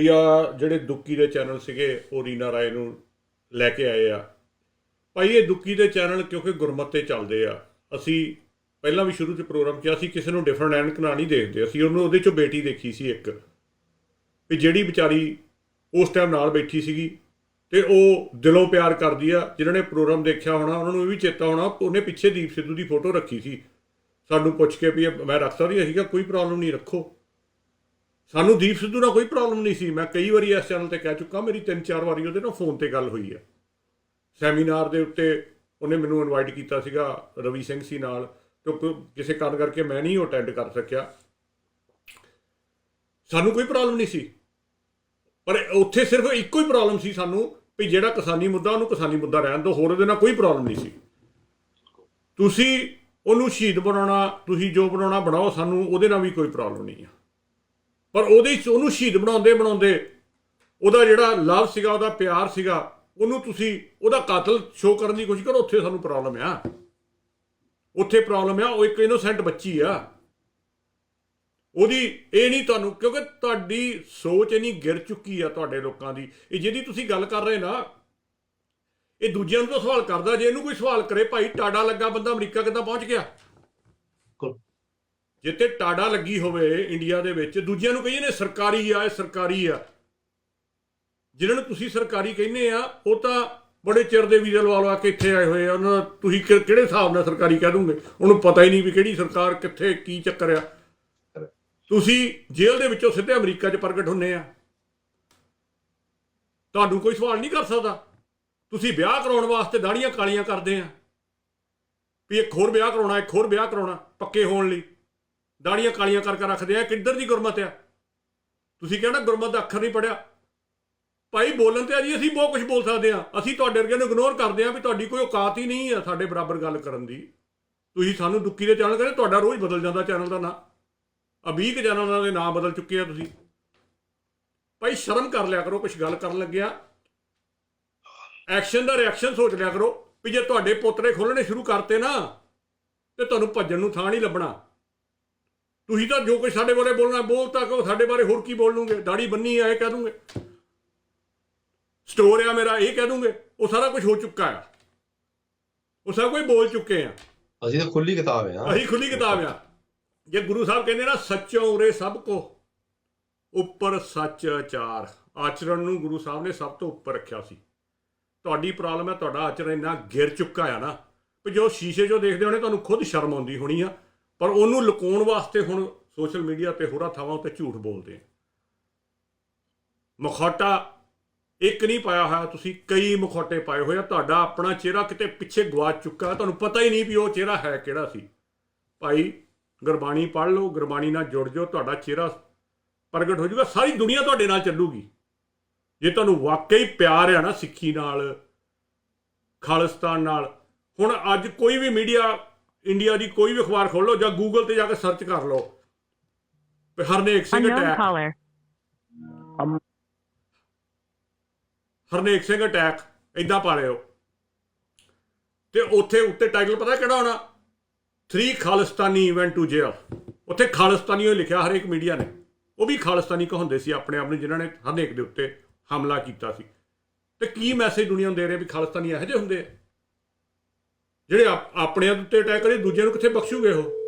ਵੀ ਆ ਜਿਹੜੇ ਦੁੱਕੀ ਦੇ ਚੈਨਲ ਸੀਗੇ, ਉਹ ਰੀਨਾ ਰਾਏ ਨੂੰ ਲੈ ਕੇ ਆਏ ਆ। ਭਾਈ, ਇਹ ਦੁੱਕੀ ਦੇ ਚੈਨਲ ਕਿਉਂਕਿ ਗੁਰਮਤ ਤੇ ਚੱਲਦੇ ਆ। ਅਸੀਂ ਪਹਿਲਾਂ ਵੀ ਸ਼ੁਰੂ ਚ ਪ੍ਰੋਗਰਾਮ ਕਿਹਾ ਅਸੀਂ ਕਿਸੇ ਨੂੰ ਡਿਫਰੈਂਟ ਐਨਕ ਨਾ ਨਹੀਂ ਦੇਖਦੇ। ਅਸੀਂ ਉਹਨੂੰ, ਉਹਦੇ ਚੋਂ ਬੇਟੀ ਦੇਖੀ ਸੀ ਇੱਕ। ਵੀ ਜਿਹੜੀ ਵਿਚਾਰੀ ਉਸ ਟਾਈਮ ਨਾਲ ਬੈਠੀ ਸੀਗੀ ਤੇ ਉਹ ਦਿਲੋਂ ਪਿਆਰ ਕਰਦੀ ਆ। ਜਿਨ੍ਹਾਂ ਨੇ ਪ੍ਰੋਗਰਾਮ ਦੇਖਿਆ ਹੋਣਾ, ਉਹਨਾਂ ਨੂੰ ਇਹ ਵੀ ਚੇਤਾ ਹੋਣਾ, ਉਹਨੇ ਪਿੱਛੇ ਦੀਪ ਸਿੱਧੂ ਦੀ ਫੋਟੋ ਰੱਖੀ ਸੀ। ਸਾਨੂੰ ਪੁੱਛ ਕੇ ਵੀ ਮੈਂ ਰੱਖ ਸਕਦੀ ਸੀਗਾ ਕੋਈ ਪ੍ਰੋਬਲਮ ਨਹੀਂ, ਰੱਖੋ। ਸਾਨੂੰ ਦੀਪ ਸਿੱਧੂ ਨਾਲ ਕੋਈ ਪ੍ਰੋਬਲਮ ਨਹੀਂ ਸੀ। ਮੈਂ ਕਈ ਵਾਰੀ ਇਸ ਚੈਨਲ ਤੇ ਕਹਿ ਚੁੱਕਾ, ਮੇਰੀ ਤਿੰਨ ਚਾਰ ਵਾਰੀ ਉਹਦੇ ਨਾਲ ਫੋਨ ਤੇ ਗੱਲ ਹੋਈ ਹੈ। ਸੈਮੀਨਾਰ ਦੇ ਉੱਤੇ ਉਹਨੇ ਮੈਨੂੰ ਇਨਵਾਈਟ ਕੀਤਾ ਸੀਗਾ, ਰਵੀ ਸਿੰਘ ਸੀ ਨਾਲ, ਤੇ ਕਿਸੇ ਕਾਰਨ ਕਰਕੇ ਮੈਂ ਨਹੀਂ ਅਟੈਂਡ ਕਰ ਸਕਿਆ। ਸਾਨੂੰ ਕੋਈ ਪ੍ਰੋਬਲਮ ਨਹੀਂ ਸੀ। ਪਰ ਉੱਥੇ ਸਿਰਫ ਇੱਕੋ ਹੀ ਪ੍ਰੋਬਲਮ ਸੀ ਸਾਨੂੰ ਵੀ ਜਿਹੜਾ ਕਿਸਾਨੀ ਮੁੱਦਾ, ਉਹਨੂੰ ਕਿਸਾਨੀ ਮੁੱਦਾ ਰਹਿਣ ਦਿਓ, ਹੋਰ ਉਹਦੇ ਨਾਲ ਕੋਈ ਪ੍ਰੋਬਲਮ ਨਹੀਂ ਸੀ। ਤੁਸੀਂ ਉਹਨੂੰ ਸ਼ਹੀਦ ਬਣਾਉਣਾ, ਤੁਸੀਂ ਜੋ ਬਣਾਉਣਾ ਬਣਾਓ, ਸਾਨੂੰ ਉਹਦੇ ਨਾਲ ਵੀ ਕੋਈ ਪ੍ਰੋਬਲਮ ਨਹੀਂ ਆ। ਪਰ ਉਹਦੇ ਚ ਉਹਨੂੰ ਸ਼ਹੀਦ ਬਣਾਉਂਦੇ ਬਣਾਉਂਦੇ ਉਹਦਾ ਜਿਹੜਾ ਲਵ ਸੀਗਾ, ਉਹਦਾ ਪਿਆਰ ਸੀਗਾ, ਉਹਨੂੰ ਤੁਸੀਂ ਉਹਦਾ ਕਾਤਲ ਸ਼ੋਅ ਕਰਨ ਦੀ ਕੋਸ਼ਿਸ਼ ਕਰੋ, ਉੱਥੇ ਸਾਨੂੰ ਪ੍ਰੋਬਲਮ ਆ। ਉੱਥੇ ਪ੍ਰੋਬਲਮ ਆ, ਉਹ ਇੱਕ ਇਨੋਸੈਂਟ ਬੱਚੀ ਆ। ਉਹਦੀ ਇਹ ਨਹੀਂ ਤੁਹਾਨੂੰ, ਕਿਉਂਕਿ ਤੁਹਾਡੀ ਸੋਚ ਇਨੀ ਗਿਰ ਚੁੱਕੀ ਆ ਤੁਹਾਡੇ ਲੋਕਾਂ ਦੀ। ਇਹ ਜਿਹਦੀ ਤੁਸੀਂ ਗੱਲ ਕਰ ਰਹੇ ਨਾ, ਇਹ ਦੂਜਿਆਂ ਨੂੰ ਤਾਂ ਸਵਾਲ ਕਰਦਾ, ਜੇ ਇਹਨੂੰ ਕੋਈ ਸਵਾਲ ਕਰੇ, ਭਾਈ, ਟਾਡਾ ਲੱਗਾ ਬੰਦਾ ਅਮਰੀਕਾ ਕਿੱਦਾਂ ਪਹੁੰਚ ਗਿਆ? ਜਿੱਤੇ ਟਾਡਾ ਲੱਗੀ ਹੋਵੇ ਇੰਡੀਆ ਦੇ ਵਿੱਚ, ਦੂਜਿਆਂ ਨੂੰ ਕਹੀਏ ਨੇ ਸਰਕਾਰੀ ਆ, ਇਹ ਸਰਕਾਰੀ ਆ। ਜਿਨ੍ਹਾਂ ਨੂੰ ਤੁਸੀਂ ਸਰਕਾਰੀ ਕਹਿੰਦੇ ਆ, ਉਹ ਤਾਂ ਬੜੇ ਚਿਰ ਦੇ ਵੀਜ਼ਾ ਲਵਾ ਲਵਾ ਕੇ ਇੱਥੇ ਆਏ ਹੋਏ ਆ। ਉਹਨਾਂ ਦਾ ਤੁਸੀਂ ਕਿ- ਕਿਹੜੇ ਹਿਸਾਬ ਨਾਲ ਸਰਕਾਰੀ ਕਹਿ ਦੋਗੇ? ਉਹਨੂੰ ਪਤਾ ਹੀ ਨਹੀਂ ਵੀ ਕਿਹੜੀ ਸਰਕਾਰ ਕਿੱਥੇ ਕੀ ਚੱਕਰ ਆ। ਤੁਸੀਂ ਜੇਲ੍ਹ ਦੇ ਵਿੱਚੋਂ ਸਿੱਧੇ ਅਮਰੀਕਾ 'ਚ ਪ੍ਰਗਟ ਹੁੰਨੇ ਆ। ਤੁਹਾਨੂੰ ਕੋਈ ਸਵਾਲ ਨਹੀਂ ਕਰ ਸਕਦਾ। ਤੁਸੀਂ ਵਿਆਹ ਕਰਾਉਣ ਵਾਸਤੇ ਦਾੜੀਆਂ ਕਾਲੀਆਂ ਕਰਦੇ ਆ। ਵੀ ਇੱਕ ਹੋਰ ਵਿਆਹ ਕਰਾਉਣਾ, ਇੱਕ ਹੋਰ ਵਿਆਹ ਕਰਾਉਣਾ, ਪੱਕੇ ਹੋਣ ਲਈ। ਦਾੜੀਆਂ ਕਾਲੀਆਂ ਕਰਕੇ ਰੱਖਦੇ ਆ, ਕਿੱਧਰ ਦੀ ਗੁਰਮਤ ਆ? ਤੁਸੀਂ ਕਹਿੰਦਾ ਗੁਰਮਤ ਦਾ ਅੱਖਰ ਨਹੀਂ ਪੜਿਆ। ਭਾਈ ਬੋਲਣ ਤੇ ਆ ਜੀ, ਅਸੀਂ ਬਹੁਤ ਕੁਝ ਬੋਲ ਸਕਦੇ ਆ ਅਸੀਂ ਤੁਹਾਡੇ ਵਰਗੇ ਨੂੰ ਇਗਨੋਰ ਕਰਦੇ ਆ ਵੀ ਤੁਹਾਡੀ ਕੋਈ ਔਕਾਤ ਹੀ ਨਹੀਂ ਆ ਸਾਡੇ ਬਰਾਬਰ ਗੱਲ ਕਰਨ ਦੀ। ਤੁਸੀਂ ਸਾਨੂੰ ਦੁੱਕੀ ਦੇ ਚੈਨਲ ਕਹਿੰਦੇ, ਤੁਹਾਡਾ ਰੋਜ਼ ਬਦਲ ਜਾਂਦਾ ਚੈਨਲ ਦਾ ਨਾਂ। ਆ 20 ਕੁ ਚੈਨਲਾਂ ਦੇ ਨਾਂ ਬਦਲ ਚੁੱਕੇ ਆ ਤੁਸੀਂ। ਭਾਈ ਸ਼ਰਮ ਕਰ ਲਿਆ ਕਰੋ ਕੁਝ ਗੱਲ ਕਰਨ ਲੱਗਿਆ। ਐਕਸ਼ਨ ਦਾ ਰਿਐਕਸ਼ਨ ਸੋਚ ਲਿਆ ਕਰੋ ਵੀ ਜੇ ਤੁਹਾਡੇ ਪੋਤਰੇ ਖੋਲਣੇ ਸ਼ੁਰੂ ਕਰਤੇ ਨਾ, ਤੇ ਤੁਹਾਨੂੰ ਭੱਜਣ ਨੂੰ ਥਾਂ ਨਹੀਂ ਲੱਭਣਾ। ਤੁਸੀਂ ਤਾਂ ਜੋ ਕੁਝ ਸਾਡੇ ਬਾਰੇ ਬੋਲਣਾ ਬੋਲਤਾ ਕਿ ਸਾਡੇ ਬਾਰੇ ਹੋਰ ਕੀ ਬੋਲ ਲੂਗੇ? ਦਾੜੀ ਬੰਨੀ ਆ ਇਹ ਕਹਿ ਦੂੰਗੇ। ਸਟੋਰ ਆ ਮੇਰਾ ਇਹ ਕਹਿ ਦੂੰਗੇ। ਉਹ ਸਾਰਾ ਕੁਝ ਹੋ ਚੁੱਕਾ ਆ। ਉਹ ਸਭ ਕੁਝ ਬੋਲ ਚੁੱਕੇ ਆ। ਅਸੀਂ ਤਾਂ ਖੁੱਲੀ ਕਿਤਾਬ ਆ। ਅਹੀ ਖੁੱਲੀ ਕਿਤਾਬ ਆ। ਜੇ ਗੁਰੂ ਸਾਹਿਬ ਕਹਿੰਦੇ ਨਾ ਸੱਚੋ ਉਰੇ ਸਭ ਕੋ। ਉੱਪਰ ਸੱਚ ਆਚਾਰ। ਆਚਰਣ ਨੂੰ ਗੁਰੂ ਸਾਹਿਬ ਨੇ ਸਭ ਤੋਂ ਉੱਪਰ ਰੱਖਿਆ ਸੀ। ਤੁਹਾਡੀ ਪ੍ਰੋਬਲਮ ਹੈ ਤੁਹਾਡਾ ਆਚਰਣ ਇੰਨਾ ਗਿਰ ਚੁੱਕਾ ਆ ਨਾ। ਕਿ ਜੋ ਸ਼ੀਸ਼ੇ 'ਚੋਂ ਦੇਖਦੇ ਹੋਣੇ ਤੁਹਾਨੂੰ ਖੁਦ ਸ਼ਰਮ ਆਉਂਦੀ ਹੋਣੀ ਆ। ਪਰ ਉਹਨੂੰ ਲੁਕਾਉਣ ਵਾਸਤੇ ਹੁਣ ਸੋਸ਼ਲ ਮੀਡੀਆ ਤੇ ਹੋਰਾਂ ਥਾਵਾਂ ਉੱਤੇ ਝੂਠ ਬੋਲਦੇ ਆ। ਮੁਖੌਟਾ ਇੱਕ ਨਹੀਂ ਪਾਇਆ ਹੋਇਆ, ਤੁਸੀਂ ਕਈ ਮੁਖੌਟੇ ਪਾਏ ਹੋਏ ਆ। ਤੁਹਾਡਾ ਆਪਣਾ ਚਿਹਰਾ ਕਿਤੇ ਪਿੱਛੇ ਗਵਾਚ ਚੁੱਕਾ ਤੁਹਾਨੂੰ ਪਤਾ ਹੀ ਨਹੀਂ ਵੀ ਉਹ ਚਿਹਰਾ ਹੈ ਕਿਹੜਾ ਸੀ। ਭਾਈ, ਗੁਰਬਾਣੀ ਪੜ੍ਹ ਲਓ, ਗੁਰਬਾਣੀ ਨਾਲ ਜੁੜ ਜਾਓ, ਤੁਹਾਡਾ ਚਿਹਰਾ ਪ੍ਰਗਟ ਹੋ ਜਾਊਗਾ, ਸਾਰੀ ਦੁਨੀਆ ਤੁਹਾਡੇ ਨਾਲ ਚੱਲੂਗੀ। ਜੇ ਤੁਹਾਨੂੰ ਵਾਕਈ ਪਿਆਰ ਆ ਨਾ ਸਿੱਖੀ ਨਾਲ, ਖਾਲਿਸਤਾਨ ਨਾਲ, ਹੁਣ ਅੱਜ ਕੋਈ ਵੀ ਮੀਡੀਆ ਇੰਡੀਆ ਦੀ ਕੋਈ ਵੀ ਅਖਬਾਰ ਖੋਲ ਲਓ ਜਾਂ ਗੂਗਲ ਤੇ ਜਾ ਕੇ ਸਰਚ ਕਰ ਲਓ। ਵੀ ਹਰਨੇਕ ਸਿੰਘ ਅਟੈਕ. ਹਰਨੇਕ ਸਿੰਘ ਅਟੈਕ ਇਦਾਂ ਪਾ ਲਿਓ। ਤੇ ਉੱਥੇ ਉੱਤੇ ਟਾਈਟਲ ਪਤਾ ਕਿਹੜਾ ਹੋਣਾ? 3 ਖਾਲਿਸਤਾਨੀ ਇਵੈਂਟ ਟੂ ਜੇਲ੍ਹ ਉੱਥੇ ਖਾਲਿਸਤਾਨੀ ਹੀ ਲਿਖਿਆ ਹਰੇਕ ਮੀਡੀਆ ਨੇ। ਉਹ ਵੀ ਖਾਲਿਸਤਾਨੀ ਕਹਾਉਂਦੇ ਸੀ ਆਪਣੇ ਆਪ ਨੂੰ ਜਿਨ੍ਹਾਂ ਨੇ ਹਰਨੇਕ ਦੇ ਉੱਤੇ ਹਮਲਾ ਕੀਤਾ ਸੀ। ਤੇ ਕੀ ਮੈਸੇਜ ਦੁਨੀਆ ਨੂੰ ਦੇ ਰਹੇ ਵੀ ਖਾਲਿਸਤਾਨੀ ਇਹੋ ਜਿਹੇ ਹੁੰਦੇ ਆ? ਜਿਹੜੇ ਆਪ- ਆਪਣਿਆਂ ਦੇ ਉੱਤੇ ਅਟੈਕ ਕਰੇ ਦੂਜਿਆਂ ਨੂੰ ਕਿੱਥੇ ਬਖਸ਼ੂਗੇ ਉਹ?